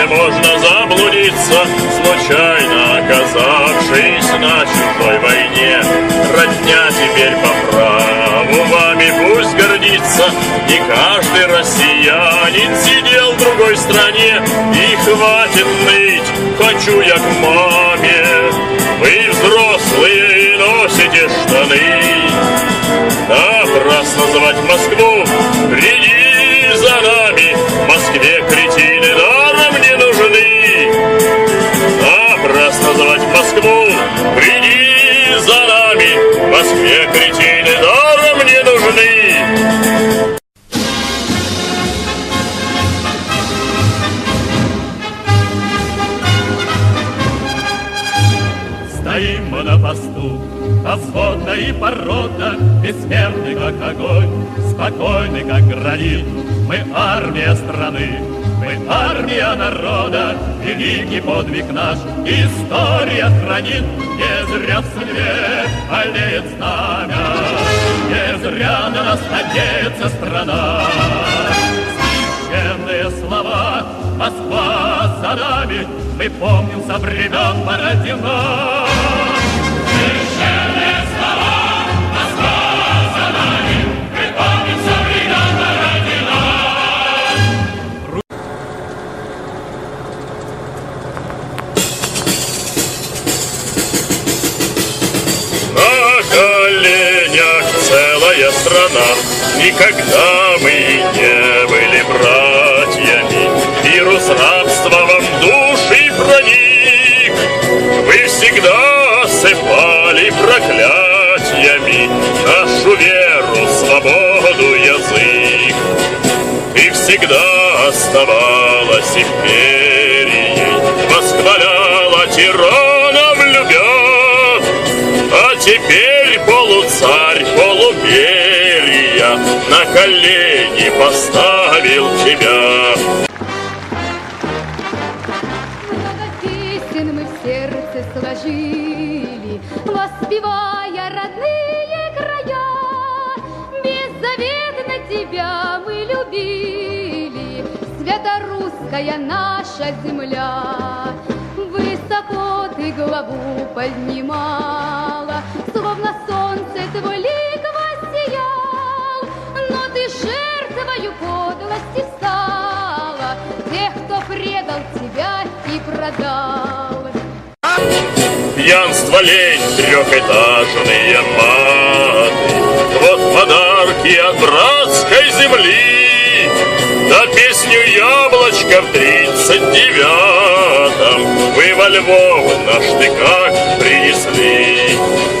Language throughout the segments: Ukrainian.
где можно заблудиться, случайно оказавшись на чужой войне. Родня теперь по праву вами пусть гордится, не каждый россиянин сидел в другой стране, и хватит ныть, хочу я к маме. Вы взрослые и носите штаны, Напрасно звать Москву, приди за нами, Москве кретины даром Москву, приди за нами, В Москве кретины даром не нужны. Стоим мы на посту, а сводна и порода, Бессмертный, как огонь, спокойный, как гранит. Мы армия страны, мы армия народа, Великий подвиг наш история хранит. Не зря в судьбе олеет знамя, Не зря на нас надеется страна. Священные слова Москва за нами Мы помним со времен Бородина Никогда мы не были братьями. Вирус рабства вам души проник. Вы всегда осыпали проклятиями Нашу веру, свободу, язык. Ты всегда оставалась империей, Восхваляла тиранов любя, А теперь полуцарь, полуперья На колени поставил тебя. Много песен мы в сердце сложили, Воспевая родные края. Беззаветно тебя мы любили, Свято-русская наша земля. Высоко ты главу поднимала, Словно солнце твой подлости стала Тех, кто предал тебя и продал. Пьянство, лень, трехэтажные маты, Вот подарки от братской земли. Да песню яблочко в тридцать девятом Вы во Львов на штыках принесли.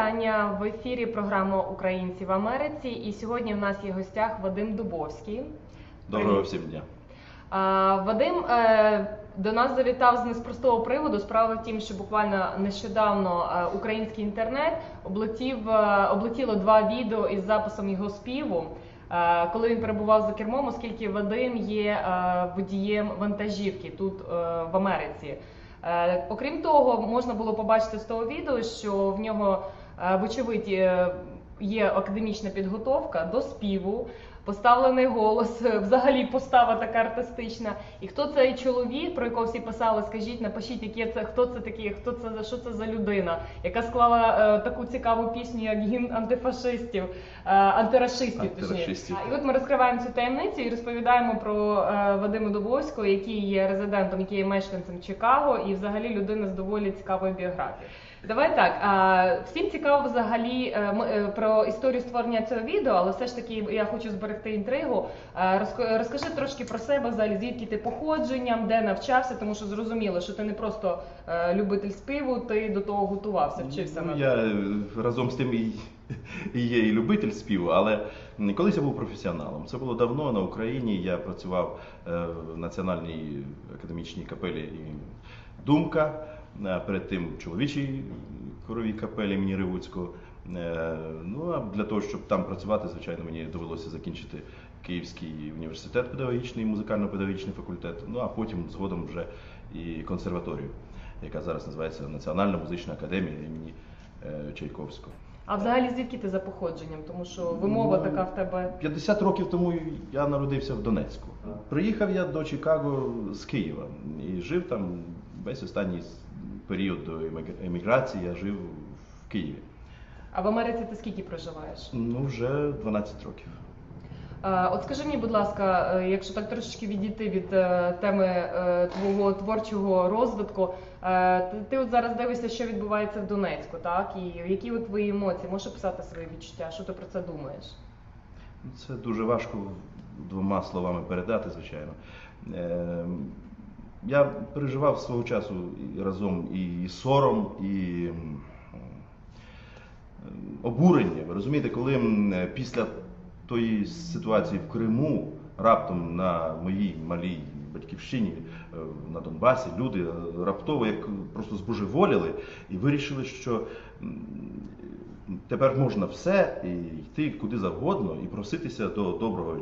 Вітання в ефірі програма Українці в Америці. І сьогодні в нас є гостях Вадим Дубовський. Доброго всім дня. Вадим е, до нас завітав з неспростого приводу. Справа в тім, що буквально нещодавно е, український інтернет облетів, е, облетіло два відео із записом його співу. Коли він перебував за кермом, оскільки Вадим є водієм вантажівки тут в Америці. Окрім того, можна було побачити з того відео, що в нього, вочевидь, е, є академічна підготовка до співу. Поставлений голос, е, взагалі постава така артистична. І хто цей чоловік, про якого всі писали, скажіть, напишіть, яке це, хто це такий, хто це за що це за людина, яка склала е, таку цікаву пісню, як гімн антифашистів, е, антирашистів, точніше. Антирашистів. А, І от ми розкриваємо цю таємницю і розповідаємо про е, Вадима Дубовського, який є резидентом, який є мешканцем Чикаго, і взагалі людина з доволі цікавою біографією. Давай так. А, всім цікаво взагалі е, м- е, про історію створення цього відео, але все ж таки я хочу зберегти інтригу. Е, Розкажи трошки про себе, взагалі, звідки ти походженням, де навчався, тому що зрозуміло, що ти не просто е, любитель співу, ти до того готувався, вчився Ну, на я е, разом з тим і, і є і любитель співу, але колись я був професіоналом. Це було давно на Україні. Я працював в Національній академічній капелі Думка, перед тим чоловічій коровій капелі імені Ривуцького. Е, Ну а для того, щоб там працювати, звичайно, мені довелося закінчити Київський університет педагогічний, музикально-педагогічний факультет. Ну а потім згодом вже і консерваторію, яка зараз називається Національна музична академія імені е, Чайковського. А взагалі звідки ти за походженням? Тому що вимова Ну, така в тебе 50 років тому я народився в Донецьку. Приїхав я до Чикаго з Києва і жив там весь останній період до еміграції. Я жив в Києві. А в Америці ти скільки проживаєш? Ну вже 12 років. От скажи мені, будь ласка, е, якщо так трошечки відійти від е, теми е, твого творчого розвитку, ти, от зараз дивишся, що відбувається в Донецьку, так? І які от твої емоції? Можеш описати свої відчуття? Що ти про це думаєш? Ну, Це дуже важко двома словами передати, звичайно. Я переживав свого часу разом і сором, і обурення. Ви розумієте, коли після тої ситуації в Криму раптом на моїй малій батьківщині е, на Донбасі люди е, раптово як просто збожеволіли і вирішили, що тепер можна все і йти куди завгодно і проситися до доброго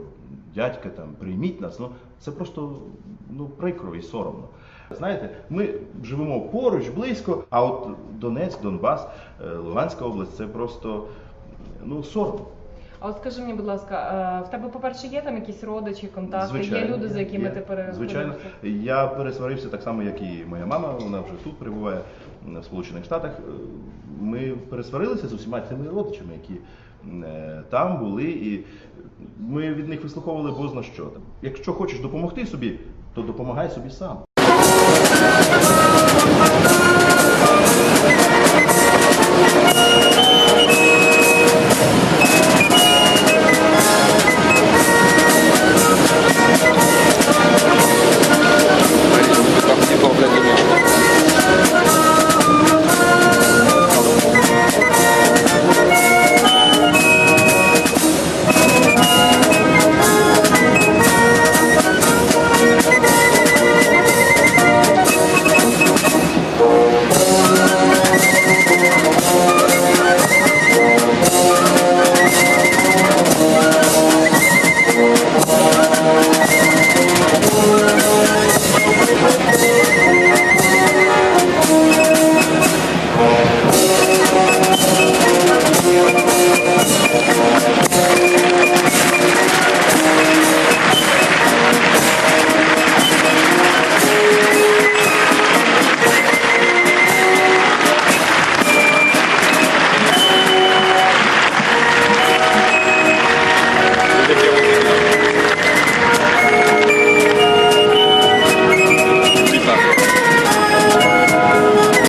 дядька, там прийміть нас. Ну це просто ну прикро і соромно. Знаєте, ми живемо поруч, близько, а от Донецьк, Донбас, е, Луганська область це просто ну соромно. А от скажи мені, будь ласка, е, в тебе, по-перше, є там якісь родичі, контакти, є люди, за якими є. ти переходив? Звичайно, я пересварився так само, як і моя мама. Вона вже тут перебуває в Сполучених Штатах. Е, Ми пересварилися з усіма цими родичами, які там були, і ми від них вислуховували бозна що. Якщо хочеш допомогти собі, то допомагай собі сам. Thank you.